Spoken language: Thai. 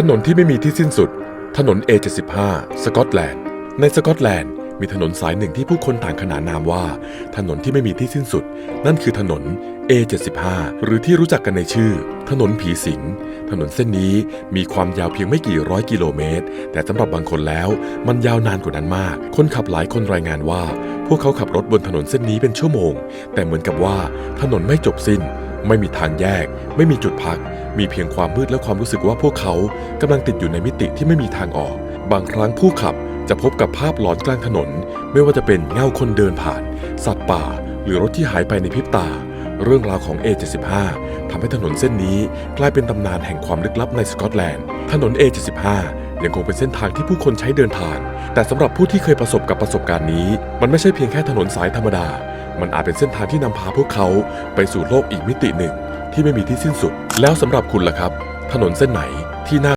ถนนที่ไม่มีที่สิ้นสุด ถนน A75 สกอตแลนด์ ในสกอตแลนด์มีถนนสายหนึ่งที่ผู้คนต่างขนานนามว่า ถนนที่ไม่มีที่สิ้นสุด นั่นคือถนน A75 หรือที่รู้จักกันในชื่อ ถนนผีสิง ถนนเส้นนี้มีความยาวเพียงไม่กี่ร้อยกิโลเมตร แต่สำหรับบางคนแล้ว มันยาวนานกว่านั้นมาก คนขับหลายคนรายงานว่า พวกเขาขับรถบนถนนเส้นนี้เป็นชั่วโมง แต่เหมือนกับว่าถนนไม่จบสิ้น ไม่มีทางแยก ไม่มีจุดพัก มีเพียงความมืดและความรู้สึกว่าพวกเขากำลังติดอยู่ในมิติที่ไม่มีทางออก บางครั้งผู้ขับจะพบกับภาพหลอนกลางถนน ไม่ว่าจะเป็นเงาคนเดินผ่าน สัตว์ป่า หรือรถที่หายไปในพริบตา เรื่องราวของ A75 ทำให้ถนนเส้นนี้กลายเป็นตำนานแห่งความลึกลับในสกอตแลนด์ ถนน A75 ยังคงเป็นเส้นทางที่ผู้คนใช้เดินทางแต่สำหรับผู้ที่เคยประสบกับประสบการณ์นี้ มันไม่ใช่เพียงแค่ถนนสายธรรมดา มันอาจเป็นเส้นทางที่นำพาพวกเขาไปสู่โลกอีกมิติหนึ่ง ที่ไม่มีที่สิ้นสุด แล้วสำหรับคุณล่ะครับ ถนนเส้นไหนที่น่า